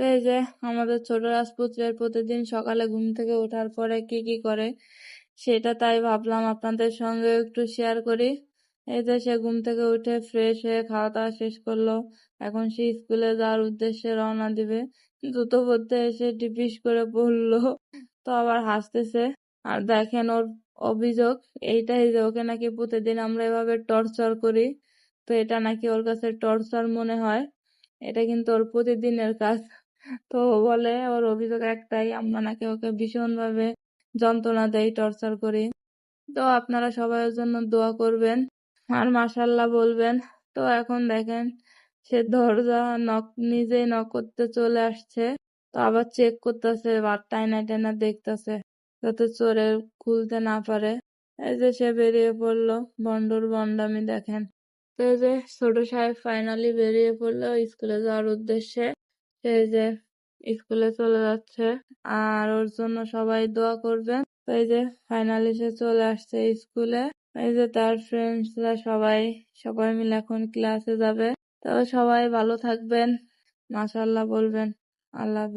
তো এই যে আমাদের ছোট রাজপুত্রের প্রতিদিন সকালে ঘুম থেকে ওঠার পরে কি কি করে, সেটা তাই ভাবলাম আপনাদের সঙ্গে একটু শেয়ার করি। এই যে সে ঘুম থেকে উঠে ফ্রেশ হয়ে খাওয়া দাওয়া শেষ করল, এখন সে স্কুলে যাওয়ার উদ্দেশ্যে রওনা দিবে। জুতো পরতে এসে ডিপিস করে পড়ল তো আবার হাসতেছে। আর দেখেন ওর অভিযোগ এইটাই যে ওকে নাকি প্রতিদিন আমরা এভাবে টর্চার করি। তো এটা নাকি ওর কাছে টর্চার মনে হয়। এটা কিন্তু ওর প্রতিদিনের কাজ। তো বলে, ওর অভিযোগ একটাই, আমরা নাকি ওকে ভীষণভাবে যন্ত্রণা দেই, টর্চার করি। তো আপনারা সবাই জন্য দোয়া করবেন আর মাশাল্লাহ বলবেন। তো এখন দেখেন, সে দরজা নক, নিজেই নক করতে চলে আসছে। তো আবার চেক করতেছে বা টাইনা টাইনা দেখতেছে যাতে চোরে খুলতে না পারে। এই যে সে বেরিয়ে পড়ল, বন্ডর বন্ডামি দেখেন। তো এই যে ছোট সাহেব ফাইনালি বেরিয়ে পড়ল স্কুলে যাওয়ার উদ্দেশ্যে। যে, স্কুলে চলে যাচ্ছে। আর ওর জন্য সবাই দোয়া করবেন। এই যে ফাইনালি সে চলে আসছে স্কুলে। এই যে, তার ফ্রেন্ডসরা সবাই সবাই মিলে এখন ক্লাসে যাবে। তো সবাই ভালো থাকবেন। মাশাল্লাহ বলবেন। আল্লাহ হাফেজ।